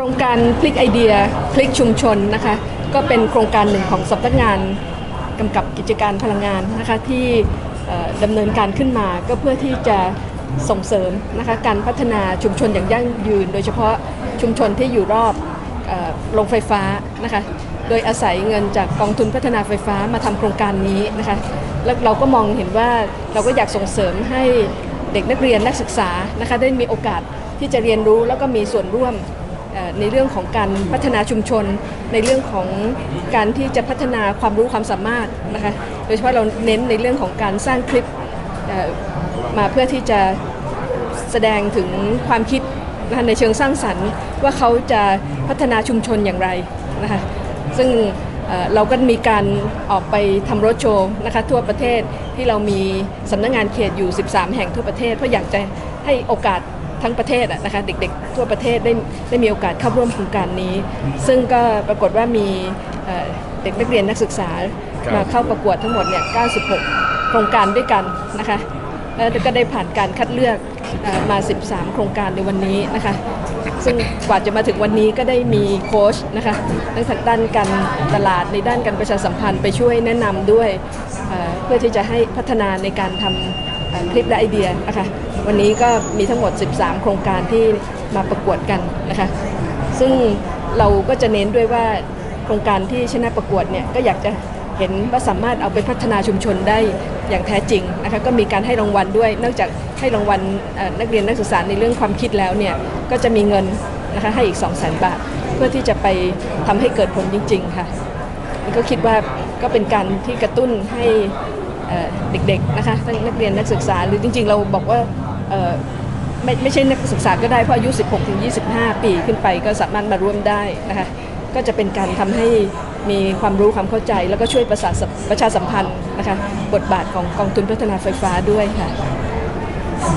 ครงการพลิกไอเดียพลิกชุมชนนะคะก็เป็นโครงการหนึ่งของสำนักงานกำกับกิจการพลังงานนะคะที่ดำเนินการขึ้นมาก็เพื่อที่จะส่งเสริมนะคะการพัฒนาชุมชนอย่างยั่งยืน โดยเฉพาะชุมชนที่อยู่รอบโรงไฟฟ้านะคะโดยอาศัยเงินจากกองทุนพัฒนาไฟฟ้ามาทำโครงการนี้นะคะแล้วเราก็มองเห็นว่าเราก็อยากส่งเสริมให้เด็กนักเรียนนักศึกษานะคะได้มีโอกาสที่จะเรียนรู้แล้วก็มีส่วนร่วม ในเรื่องของการพัฒนาชุมชน ในเรื่องของการที่จะพัฒนาความรู้ความสามารถนะคะโดยเฉพาะเราเน้นในเรื่องของการสร้างคลิปมาเพื่อที่จะแสดงถึงความคิดนะคะในเชิงสร้างสรรค์ว่าเขาจะพัฒนาชุมชนอย่างไรนะคะซึ่งเอ่อเราก็มีการออกไปทำรถโชว์นะคะทั่วประเทศที่เรามีสำนักงงานเขตอยู่ 13 แห่งทั่วประเทศ เพราะอยากจะให้โอกาส ทั้งประเทศอะนะคะเด็กๆ ทั่วประเทศได้ได้มีโอกาสเข้าร่วมโครงการนี้ ซึ่งก็ปรากฏว่ามีเอ่อเด็กนักเรียนนักศึกษาครับมาเข้าประกวดทั้งหมดเนี่ย 96 โครงการด้วยกันนะคะแล้วก็ได้ผ่านการคัดเลือกเอ่อมา 13 โครงการในวันนี้นะคะ ซึ่งกว่าจะมาถึงวันนี้ก็ได้มีโค้ชนะคะทั้งทางด้านการตลาดในด้านการประชาสัมพันธ์ไปช่วยแนะนำด้วยเอ่อเพื่อที่จะให้พัฒนาในการทำเอ่อ คลิปและไอเดียนะคะวันนี้ก็มีทั้งหมด 13 โครงการที่มาประกวดกันนะคะซึ่งเราก็จะเน้นด้วยว่าโครงการที่ชนะประกวดเนี่ยก็อยากจะเห็นว่าสามารถเอาไปพัฒนาชุมชนได้อย่างแท้จริงนะคะก็มีการให้รางวัลด้วยนอกจากให้รางวัลนักเรียนนักศึกษาในเรื่องความคิดแล้วเนี่ยก็จะมีเงินนะคะให้อีก 2 0 0 0 0 0 บาท เพื่อที่จะไปทำให้เกิดผลจริง ๆ ค่ะก็คิดว่าก็เป็นการที่กระตุ้นให้ เด็กๆนะคะทั้งนักเรียนนักศึกษาหรือจริงๆ เราบอกว่าไม่ไม่ใช่นักศึกษาก็ได้เพราะอายุ 16 ถึง 25 ปีขึ้นไปก็สามารถมาร่วมได้นะคะก็จะเป็นการทำให้มีความรู้ความเข้าใจ แล้วก็ช่วยประสาประชาสัมพันธ์นะคะบทบาทของกองทุนพัฒนาไฟฟ้าด้วยค่ะ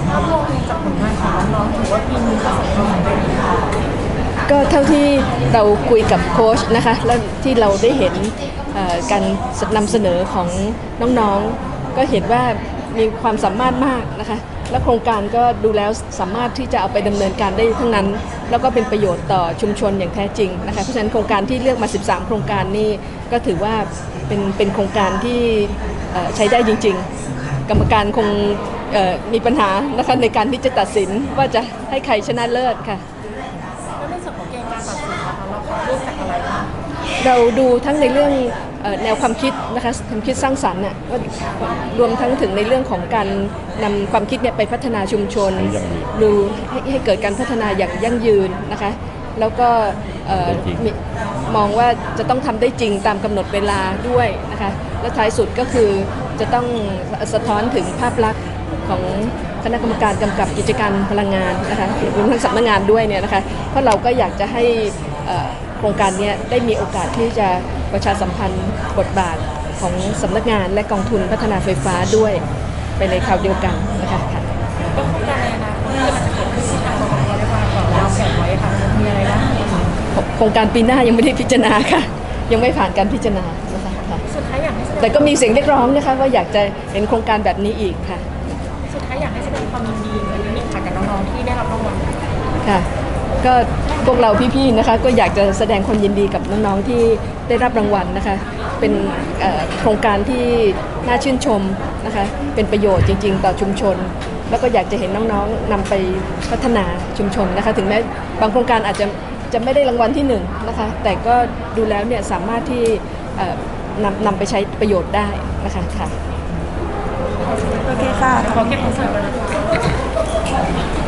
ภาพรวมจากผลงานของน้องๆถือว่าปีนี้ประสบความสำเร็จค่ะก็เท่าที่เราคุยกับโค้ชนะคะแล้วที่เราได้เห็น การนำเสนอของน้องๆ ก็เห็นว่ามีความสามารถมากนะคะ และโครงการก็ดูแล้วสามารถที่จะเอาไปดำเนินการได้ทั้งนั้น แล้วก็เป็นประโยชน์ต่อชุมชนอย่างแท้จริงนะคะ เพราะฉะนั้นโครงการที่เลือกมา 13 โครงการนี่ก็ถือว่าเป็นเป็นโครงการที่เอ่อใช้ได้จริง ๆ กรรมการคงเอ่อมีปัญหานะคะในการที่จะตัดสินว่าจะให้ใครชนะเลิศค่ะแล้วในส่วนของเกณฑ์การตัดสินนะคะเราขอเลือกจากอะไรบ้างเราดูทั้งในเรื่องเอ่อ แนวความคิดนะคะความคิดสร้างสรรค์น่ะว่ารวมทั้งถึงในเรื่องของการนำความคิดเนี่ยไปพัฒนาชุมชนให้ยั่งยืนดูให้ให้เกิดการพัฒนาอย่างยั่งยืนนะคะ แล้วก็เอ่อได้จริง มีมองว่าจะต้องทำได้จริงตามกำหนดเวลาด้วยนะคะ และท้ายสุดก็คือจะต้องสะท้อนถึงภาพลักษณ์ของคณะกรรมการกำกับกิจการพลังงานนะคะรวมทั้งสำนักงานด้วยเนี่ยนะคะ เพราะเราก็อยากจะให้เอ่อ โครงการเนี้ยได้มีโอกาสที่จะประชาสัมพันธ์บทบาทของสำนักงานและกองทุนพัฒนาไฟฟ้าด้วยไปในคราวเดียวกันนะคะค่ะก็โครงการในอนาคตที่มันจะเกิดขึ้นที่ทางกรมได้วางกรอบวางแผนไว้ค่ะมีอะไรบ้างโครงการปีหน้ายังไม่ได้พิจารณาค่ะ ยังไม่ผ่านการพิจารณานะคะค่ะสุดท้ายอยากให้แสดงแต่ก็มีเสียงเรียกร้องนะคะว่าอยากจะเห็นโครงการแบบนี้อีกค่ะ สุดท้ายอยากให้แสดงความยินดีกับนิดนึงค่ะกับน้องๆที่ได้รับรางวัลค่ะ ก็พวกเราพี่ๆนะคะก็อยากจะแสดงความยินดีกับน้องๆที่ได้รับรางวัลนะคะ เป็นเอ่อโครงการที่น่าชื่นชมนะคะ เป็นประโยชน์จริง ๆ ต่อชุมชน แล้วก็อยากจะเห็นน้องๆนำไปพัฒนาชุมชนนะคะ ถึงแม้บางโครงการอาจจะจะไม่ได้รางวัลที่หนึ่งนะคะ แต่ก็ดูแล้วเนี่ยสามารถที่เอ่อนำนำไปใช้ประโยชน์ได้นะคะค่ะ โอเคค่ะ ขอเก็บคอนเสิร์ตก่อนนะคะ